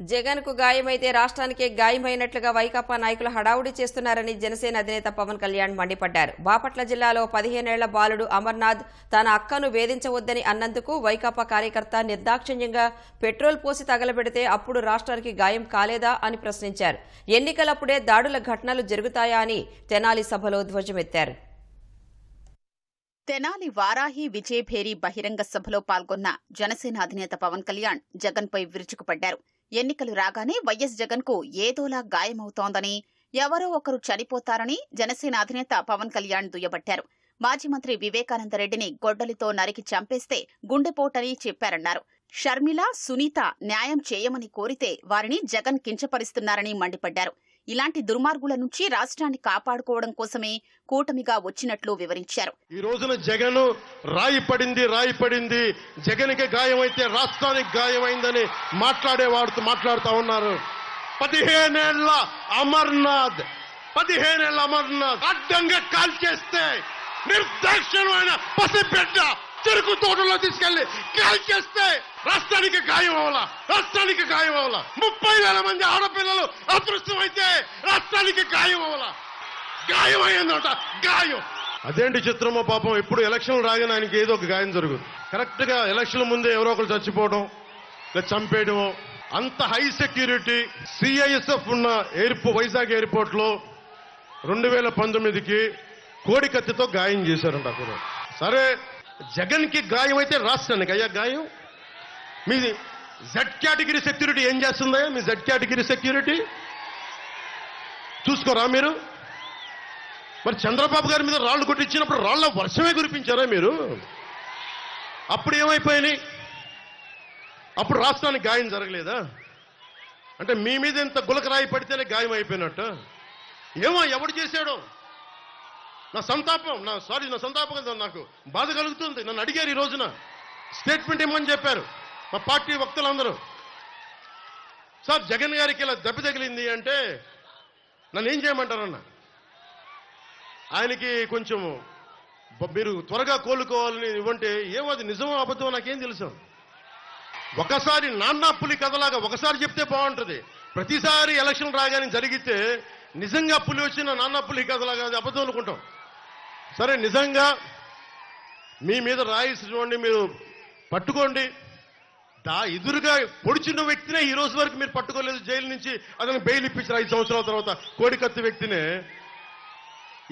జగన్కు గాయమైతే రాష్ట్రానికే గాయమైనట్లుగా వైకాపా నాయకులు హడావుడి చేస్తున్నారని జనసేన అధినేత పవన్ కళ్యాణ్ మండిపడ్డారు. బాపట్ల జిల్లాలో పదిహేనేళ్ళ బాలుడు అమర్నాథ్ తన అక్కను వేధించవద్దని అన్నందుకు వైకాపా కార్యకర్త నిర్దాక్షిణ్యంగా పెట్రోల్ పోసి తగలబెడితే అప్పుడు రాష్ట్రానికి గాయం కాలేదా అని ప్రశ్నించారు. ఎన్నికలప్పుడే దాడుల ఘటనలు జరుగుతాయా అని తెనాలి సభలో ధ్వజమెత్తారు. తెనాలి వారాహి విజయభేరి బహిరంగ సభలో పాల్గొన్న జనసేన అధినేత పవన్ కళ్యాణ్ జగన్పై విరుచుకుపడ్డారు. ఎన్నికలు రాగానే వైఎస్ జగన్కు ఏదోలా గాయమవుతోందని ఎవరో ఒకరు చనిపోతారని జనసేన అధినేత పవన్ కళ్యాణ్ దుయ్యబట్టారు. మాజీ మంత్రి వివేకానందరెడ్డిని గొడ్డలితో నరికి చంపేస్తే గుండెపోటని చెప్పారన్నారు. షర్మిల సునీత న్యాయం చేయమని కోరితే వారిని జగన్ కించపరుస్తున్నారని మండిపడ్డారు. ఇలాంటి దుర్మార్గుల నుంచి రాష్ట్రాన్ని కాపాడుకోవడం కోసమే కూటమిగా వచ్చినట్లు వివరించారు. ఈ రోజున జగన్ రాయి పడింది రాయి పడింది. జగన్కి గాయమైతే రాష్ట్రానికి గాయమైందని మాట్లాడేవాడుతూ మాట్లాడుతూ ఉన్నారు. పదిహేనేళ్ళ అమర్నాథ్ పదిహేనేళ్ళ అమర్నాథ్ అడ్డంగా కాల్ చేస్తే నిర్దాక్షిణమైన పసిబిడ్డ చెరుకు తోటలో తీసుకెళ్ళి కాల్ చేస్తే రాష్ట్రానికి గాయం అవలా. రాష్ట్రానికి గాయం అవలా. ముప్పై వేల మంది ఆడపిల్లలు అదృష్టమైతే రాష్ట్రానికి గాయం అవలా. గాయం అయ్యిందట గాయం అదేంటి చిత్రమో పాపం ఇప్పుడు ఎలక్షన్ రాగానే ఆయనకి ఏదో ఒక గాయం జరుగుతుంది. కరెక్ట్గా ఎలక్షన్ ముందే ఎవరో ఒకరు చచ్చిపోవడం లేదా చంపేయడం అంత హై సెక్యూరిటీ సిఐఎస్ఎఫ్ ఉన్న ఎయిర్పో వైజాగ్ ఎయిర్పోర్ట్లో రెండు వేల పంతొమ్మిదికి కోడి కత్తితో గాయం చేశారంట అక్కడ సరే జగన్కి గాయం అయితే రాష్ట్రానికి అయ్యా గాయం. మీ జెడ్ కేటగిరీ సెక్యూరిటీ ఏం చేస్తుందయ్యా మీ జెడ్ కేటగిరీ సెక్యూరిటీ చూసుకోరా మీరు? మరి చంద్రబాబు గారి మీద రాళ్ళు కొట్టించినప్పుడు రాళ్ళ వర్షమే కురిపించారా మీరు? అప్పుడు ఏమైపోయినాయి? అప్పుడు రాష్ట్రానికి గాయం జరగలేదా? అంటే మీ మీద ఇంత గులకరాయి పడితేనే గాయం అయిపోయినట్టు. ఏమో ఎవడు చేశాడో? నా సంతాపం నా సారీ నా సంతాపం కదా నాకు. బాధ కలుగుతుంది. నన్ను అడిగారు ఈ రోజున. స్టేట్మెంట్ ఇమ్మని చెప్పారు. మా పార్టీ వక్తలందరూ. సార్ జగన్ గారికి ఇలా దెబ్బ తగిలింది అంటే నన్ను ఏం చేయమంటారన్న? ఆయనకి కొంచెం మీరు త్వరగా కోలుకోవాలని ఇవ్వంటే ఏమో అది నిజమో అబద్ధమో నాకేం తెలుసు. ఒకసారి నాన్న పులి కథలాగా ఒకసారి చెప్తే బాగుంటుంది. ప్రతిసారి ఎలక్షన్ రాగానే జరిగితే నిజంగా పులి వచ్చిన నాన్న పులి కథలాగా అది అబద్ధం అనుకుంటాం. సరే నిజంగా మీ మీద రాయి చూడండి మీరు పట్టుకోండి. దా ఎదురుగా పొడిచిన వ్యక్తినే ఈ రోజు వరకు మీరు పట్టుకోలేదు. జైలు నుంచి అతను బెయిల్ ఇప్పించారు ఐదు సంవత్సరాల తర్వాత కోడికత్తి వ్యక్తినే.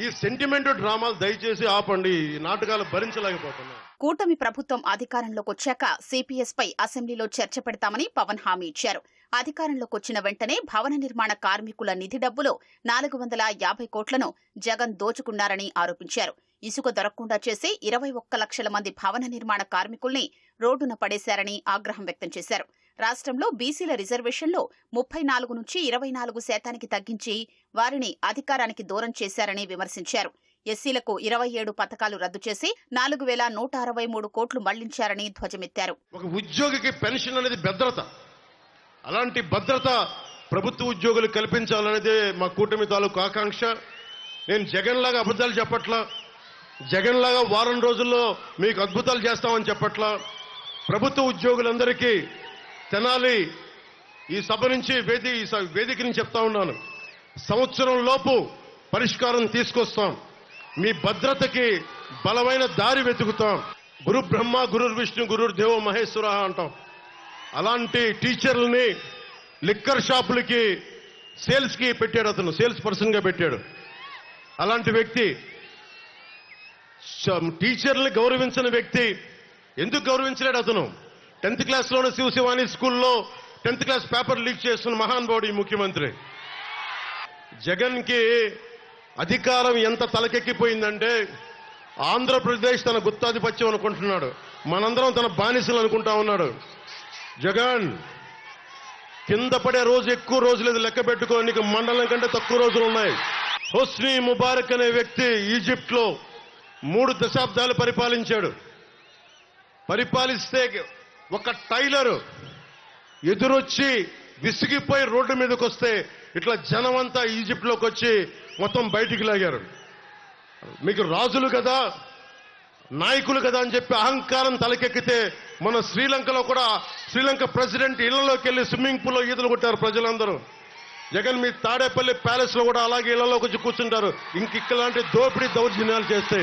ఈ సెంటిమెంట్ డ్రామాలు దయచేసి ఆపండి. ఈ నాటకాలు భరించలేకపోతున్నా కూటమి ప్రభుత్వం అధికారంలోకి వచ్చాక సిపిఎస్ పై అసెంబ్లీలో చర్చ పెడతామని పవన్ హామీ ఇచ్చారు. అధికారంలోకి వచ్చిన వెంటనే భవన నిర్మాణ కార్మికుల నిధి డబ్బులో నాలుగు వందల యాభై కోట్లను జగన్ దోచుకున్నారని ఆరోపించారు. ఇసుక దొరకకుండా చేసి ఇరవై ఒక్క లక్షల మంది భవన నిర్మాణ కార్మికుల్ని రోడ్డున పడేశారని ఆగ్రహం వ్యక్తం చేశారు. రాష్ట్రంలో బీసీల రిజర్వేషన్లో ముప్పై నాలుగు నుంచి ఇరవై నాలుగు శాతానికి తగ్గించి వారిని అధికారానికి దూరం చేశారని విమర్శించారు. ఎస్సీలకు ఇరవై ఏడు పథకాలు రద్దు చేసి నాలుగు వేల నూట అరవై మూడు కోట్లు మళ్ళించారని ధ్వజమెత్తారు. ఒక ఉద్యోగికి పెన్షన్ అనేది భద్రత. అలాంటి భద్రత ప్రభుత్వ ఉద్యోగులు కల్పించాలనేదే మా కూటమి తాలూకు ఆకాంక్ష. నేను జగన్ లాగా అబద్ధాలు చెప్పట్లా జగన్ లాగా వారం రోజుల్లో మీకు అద్భుతాలు చేస్తామని చెప్పట్లా ప్రభుత్వ ఉద్యోగులందరికీ తెనాలి ఈ సభ నుంచి వేది ఈ వేదిక నుంచి చెప్తా ఉన్నాను. సంవత్సరం లోపు పరిష్కారం తీసుకొస్తాం. మీ భద్రతకి బలమైన దారి వెతుకుతాం. గురు బ్రహ్మ గురు విష్ణు గురు దేవో మహేశ్వర అంటాం. అలాంటి టీచర్లని లిక్కర్ షాపులకి సేల్స్కి పెట్టాడు అతను సేల్స్ పర్సన్గా పెట్టాడు. అలాంటి వ్యక్తి స- టీచర్ని గౌరవించిన వ్యక్తి ఎందుకు గౌరవించలేడు అతను? టెన్త్ క్లాస్లోనే శివశివాని స్కూల్లో టెన్త్ క్లాస్ పేపర్ లీక్ చేస్తున్న మహానుభావుడు ఈ ముఖ్యమంత్రి. జగన్కి అధికారం ఎంత తలకెక్కిపోయిందంటే ఆంధ్రప్రదేశ్ తన గుత్తాధిపత్యం అనుకుంటున్నాడు. మనందరం తన బానిసలు అనుకుంటా ఉన్నాడు. జగన్ కింద పడే రోజు ఎక్కువ రోజు లేదు లెక్క పెట్టుకో నీకు మండలం కంటే తక్కువ రోజులు ఉన్నాయి. హుస్నీ ముబారక్ అనే వ్యక్తి ఈజిప్ట్లో మూడు దశాబ్దాలు పరిపాలించాడు. పరిపాలిస్తే ఒక టైలరు ఎదురొచ్చి విసిగిపోయి రోడ్డు మీదకి వస్తే ఇట్లా జనం అంతా ఈజిప్ట్లోకి వచ్చి మొత్తం బయటికి లాగారు. మీకు రాజులు కదా నాయకులు కదా అని చెప్పి అహంకారం తలకెక్కితే మన శ్రీలంకలో కూడా శ్రీలంక ప్రెసిడెంట్ ఇళ్ళలోకి వెళ్ళి స్విమ్మింగ్ పూల్లో ఈతలు కొట్టారు ప్రజలందరూ. జగన్ మీ తాడేపల్లి ప్యాలెస్లో కూడా అలాగే ఇళ్ళలోకి వచ్చి కూర్చుంటారు. ఇంక ఇక్కలాంటి దోపిడీ దౌర్జన్యాలు చేస్తే